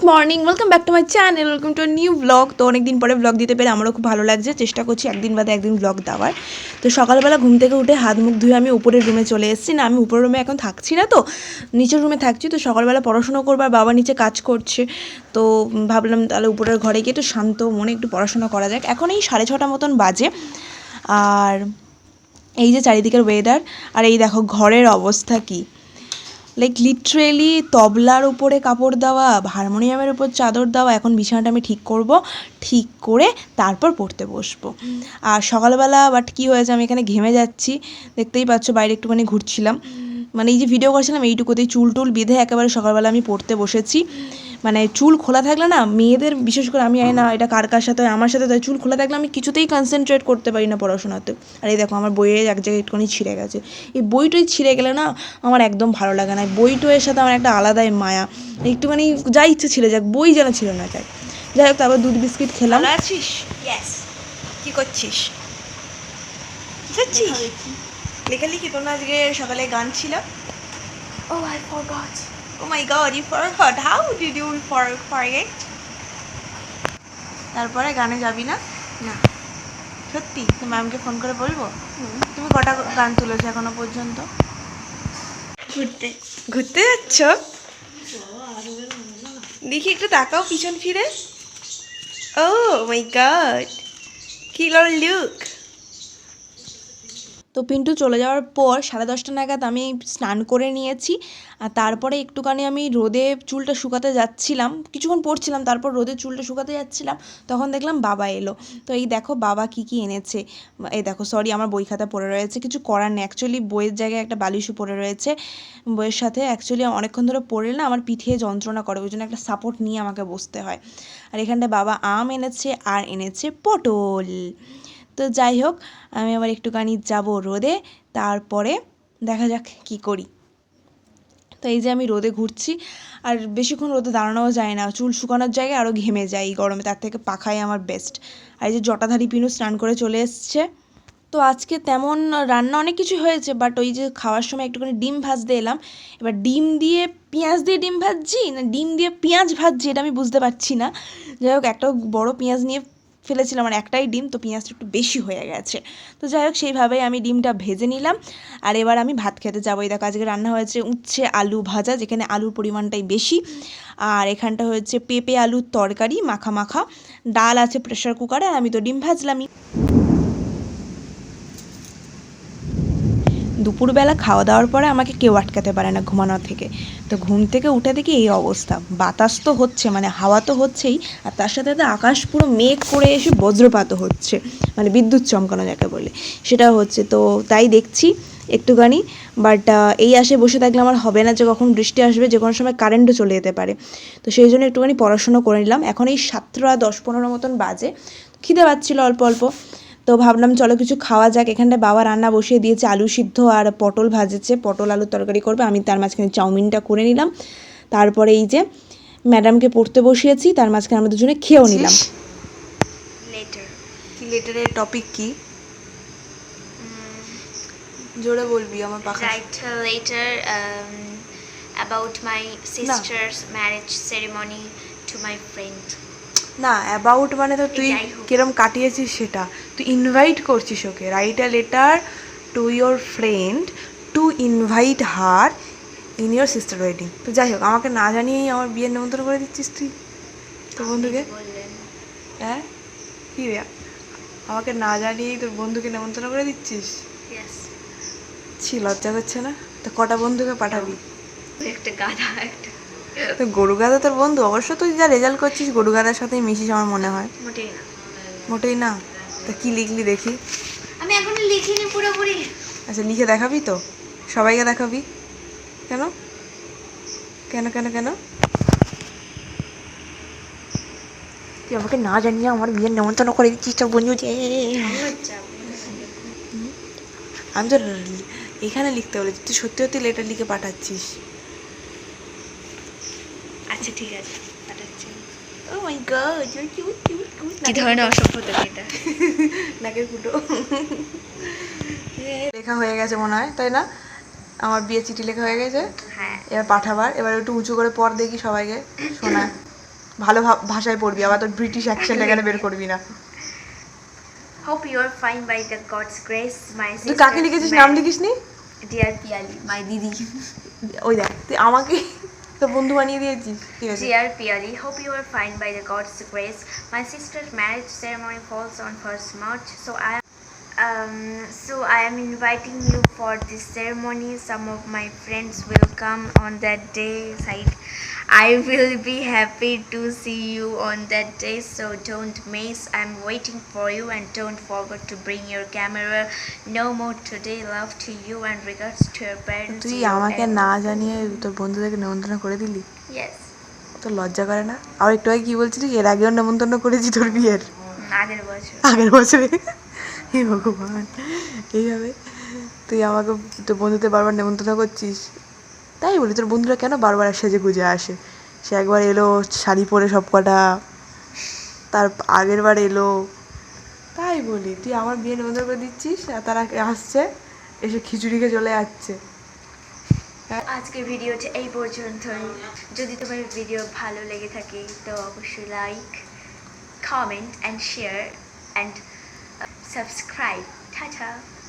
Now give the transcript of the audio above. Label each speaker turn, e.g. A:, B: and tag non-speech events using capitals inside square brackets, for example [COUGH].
A: Good morning welcome back to my channel welcome to new blog তো অনেকদিন পরে blog দিতে পেরে আমারও খুব ভালো লাগছে, চেষ্টা করছি একদিন বাদে একদিন ব্লগ দেওয়ার। তো সকালবেলা ঘুম থেকে উঠে হাত মুখ ধুয়ে আমি উপরের রুমে চলে এসেছি, না আমি উপরের রুমে এখন থাকছি না তো, নিচের রুমে থাকছি। তো সকালবেলা পড়াশোনা করবার বাবা নিচে কাজ করছে, তো ভাবলাম তাহলে উপরের ঘরে গিয়ে একটু শান্ত মনে একটু পড়াশোনা করা যাক। এখন এই সাড়ে ছটা মতন বাজে, আর এই যে চারিদিকের ওয়েদার আর এই দেখো ঘরের অবস্থা কী। লাইক লিটারেলি তবলার উপরে কাপড় দেওয়া, হারমোনিয়ামের উপর চাদর দেওয়া, এখন বিছানাটা আমি ঠিক করব, ঠিক করে তারপর পড়তে বসবো। আর সকালবেলা বাট কি হয়েছে, আমি এখানে ঘেমে যাচ্ছি। দেখতেই পাচ্ছ, বাইরে একটুখানি ঘুরছিলাম। মানে এই যে ভিডিও করছিলাম, এইটুকুতেই চুল টুল বেঁধে একেবারে সকালবেলা আমি পড়তে বসেছি। মানে চুল খোলা থাকলে না মেয়েদের বিশেষ করে আমি জানি না এটা কার কার সাথে হয়, আমার সাথে তাই চুল খোলা থাকলে আমি কিছুতেই কনসেন্ট্রেট করতে পারি না পড়াশোনাতে। আর এই দেখো আমার বইয়ের এক জায়গায় একটুখানি ছিঁড়ে গেছে। এই বইটই ছিঁড়ে গেলে না আমার একদম ভালো লাগে না। বই টইয়ের সাথে আমার একটা আলাদাই মায়া। একটুখানি যা ইচ্ছে ছিঁড়ে যাক বই যেন ছিল না যায়। যাই হোক তারপর দুধ বিস্কিট খেলাম। আছিস?
B: ইয়েস
A: কি করছিস? করছিস? লেখালেখি। তোর না আজকে সকালে গান ছিল।
B: ও I forgot
A: Oh my god, you forgot. How did you for forget? তারপরে গানে যাবি না?
B: না।
A: সত্যি ম্যামকে ফোন করে বলব? তুমি কটা গান তুলেছো এখনও পর্যন্ত?
B: ঘুরতে।
A: ঘুরতে যাচ্ছ? দেখি একটু তাকাও পিছন ফিরে। ও মাই গড কি লুক। তো পিন্টু চলে যাওয়ার পর সাড়ে দশটা নাগাদ আমি স্নান করে নিয়েছি। আর তারপরে একটুখানি আমি রোদে চুলটা শুকাতে যাচ্ছিলাম। কিছুক্ষণ পড়ছিলাম তারপর রোদে চুলটা শুকাতে যাচ্ছিলাম। তখন দেখলাম বাবা এলো। তো এই দেখো বাবা কি কি এনেছে। এই দেখো সরি আমার বই খাতা পড়ে রয়েছে। কিছু করার নেই। অ্যাকচুয়ালি বইয়ের জায়গায় একটা বালিশও পড়ে রয়েছে। বইয়ের সাথে অ্যাকচুয়ালি অনেকক্ষণ ধরে পড়লে না আমার পিঠে যন্ত্রণা করে। ওই জন্য একটা সাপোর্ট নিয়ে আমাকে বসতে হয়। আর এখানটায় বাবা আম এনেছে আর এনেছে পটল। তো যাই হোক, আমি আবার একটুখানি যাব রোদে, তারপরে দেখা যাক কি করি। তো এই যে আমি রোদে ঘুরছি, আর বেশিক্ষণ রোদে দাঁড়ানোও যায় না, চুল শুকানোর জায়গায় আরও ঘেমে যায় এই গরমে, তার থেকে পাখাই আমার বেস্ট আর এই যে জটাধারী পিনু স্নান করে চলে এসছে। তো আজকে তেমন রান্না অনেক কিছু হয়েছে বাট ওই যে খাওয়ার সময় একটুখানি ডিম ভাজতে এলাম। এবার ডিম দিয়ে পেঁয়াজ দিয়ে ডিম ভাজছি, না ডিম দিয়ে পেঁয়াজ ভাজছি, এটা আমি বুঝতে পারছি না। যাই হোক, একটা বড় পেঁয়াজ নিয়ে ফেলেছিলাম আর একটাই ডিম, তো পেঁয়াজটা একটু বেশি হয়ে গেছে। তো যাই হোক, সেইভাবেই আমি ডিমটা ভেজে নিলাম। আর এবার আমি ভাত খেতে যাব। এই দেখো, আজকে রান্না হয়েছে উচ্ছে আলু ভাজা, যেখানে আলুর পরিমাণটাই বেশি। আর এখানটা হয়েছে পেঁপে আলুর তরকারি, মাখা মাখা। ডাল আছে প্রেশার কুকারে আর আমি তো ডিম ভাজলামই। দুপুরবেলা খাওয়া দাওয়ার পরে আমাকে কেউ আটকাতে পারে না ঘুমানো থেকে। তো ঘুম থেকে উঠে দেখি এই অবস্থা। বাতাস তো হচ্ছে মানে হাওয়া তো হচ্ছেই, আর তার সাথে সাথে আকাশ পুরো মেঘ করে এসে বজ্রপাতও হচ্ছে মানে বিদ্যুৎ চমকানো যাকে বলে। সেটা হচ্ছে, তো তাই দেখছি একটুখানি বাট এই আসে বসে থাকলে আমার হবে না যে কখন বৃষ্টি আসবে, যে কোনো সময় কারেন্টও চলে যেতে পারে। তো সেই জন্য একটুখানি পড়াশুনো করে নিলাম। এখন এই সাতটা দশ পনেরো মতন বাজে। খিদে পাচ্ছিলো অল্প অল্প। তো ভাবলাম চলো কিছু খাওয়া যাক। এখানটায় বাবা রান্না বসিয়ে দিয়েছে আলু সিদ্ধ আর পটল ভাজেছে। পটল আলুর তরকারি করবে আমি তার মাঝখানে চাউমিনটা করে নিলাম। তারপরে এই যে ম্যাডামকে পড়তে বসিয়েছি তার মাঝখানে আমরা দুজনে খেয়েও নিলাম।
B: লেটার
A: লেটারের টপিক কি? জোরে বলবি আমার পাখা।
B: Letter um, about my sister's marriage ceremony to my friend.
A: না অ্যাবাউট মানে তো তুই কিরম কাটিয়েছিস সেটা। তুই ইনভাইট করছিস ওকে write a letter to your friend to invite her in your sister wedding তো যাই হোক আমাকে না জানিয়েই আমার বিয়ের নিমন্ত্রণ করে দিচ্ছিস তুই। তোর বন্ধুকে? হ্যাঁ? কি রে? আমাকে না জানিয়েই তোর বন্ধুকে নিমন্ত্রণ করে দিচ্ছিস? ছি লজ্জা করছে না? তো কটা বন্ধুকে পাঠাবি?
B: একটা গাধা একটা।
A: তো গরু গাদা তোর বন্ধু? অবশ্য তুই যা রেজাল্ট করছিস গরু গাদার সাথেই মিশিস আমার মনে হয়।
B: মোটেই না।
A: মোটেই না? তা কি লিখলি দেখি?
B: আমি এখনও লিখিনি পুরোপুরি।
A: আচ্ছা লিখে দেখাবি তো? সবাইকে দেখাবি? কেন? কেন কেন কেন? তুই আমাকে না জানিয়ে আমার বিয়ের নেমন্তন্ন করে দিচ্ছিস তোর বন্ধু যে। আমি তো এখানে লিখতে বলেছি তুই সত্যি সত্যি লেটার লিখে পাঠাচ্ছিস।
B: আচ্ছা ঠিক আছে পাঠাচ্ছি।
A: ও my god you cute cute cute
B: কি ধরনের অসভ্যতা এটা? [LAUGHS]
A: নাকের ফুটো। লেখা হয়ে গেছে মনে হয় তাই না? আমার বিয়ে চিঠি লেখা হয়ে গেছে।
B: হ্যাঁ।
A: এবার পাঠাবার এবার একটু উঁচু করে পর দেখি সবাইকে শোনা। ভালো ভাষায় পড়বি আবার তোর ব্রিটিশ অ্যাকসেন্ট এখানে বের করবি না।
B: Hope you are fine by the God's grace, my
A: তুই কাকে লিখেছিস? নাম
B: marriage-
A: লিখিস নি
B: Dear Piali, my
A: ওই দেখ তুই আমাকে তো বন্ধু বানিয়ে দিয়েছিস ঠিক আছে
B: Dear Piali, hope you are fine by the God's grace. My sister's marriage ceremony falls on 1st March, so I um, so I am inviting you for this ceremony. Some of my friends will come on that day. Side. I will be happy to see you on that day, so don't miss. I'm waiting for you and don't forget to bring your camera. No more today. Love to you and regards to your parents.
A: তুই আমাকে না জানিয়ে তোর বন্ধুদেরকে নেমন্তন্ন করে দিলি
B: Yes.
A: তোর লজ্জা করে না আর একটু আগে কি বলছিলি এর আগেও নেমন্তন্ন করেছি তোর বিয়ের
B: আগের বছর
A: আগের বছরে হে ভগবান। এইভাবে তুই আমাকে তোর বন্ধুদের বারবার নেমন্তন্ন করছিস। তাই বলি, তোর বন্ধুরা কেন বারবার সেজে গুজে আসে? সে একবার এলো, শাড়ি পরে সব কটা তার আগের বার এলো। তাই বলি, তুই আমার বিয়ে নেমন্তন্ন করে দিচ্ছিস আর তারা আসছে, এসে খিচুড়িকে চলে যাচ্ছে।
B: আজকের ভিডিওটা এই পর্যন্তই। যদি তোমার ভিডিও ভালো লেগে থাকে, তো অবশ্যই like comment and share and subscribe. Ta-ta.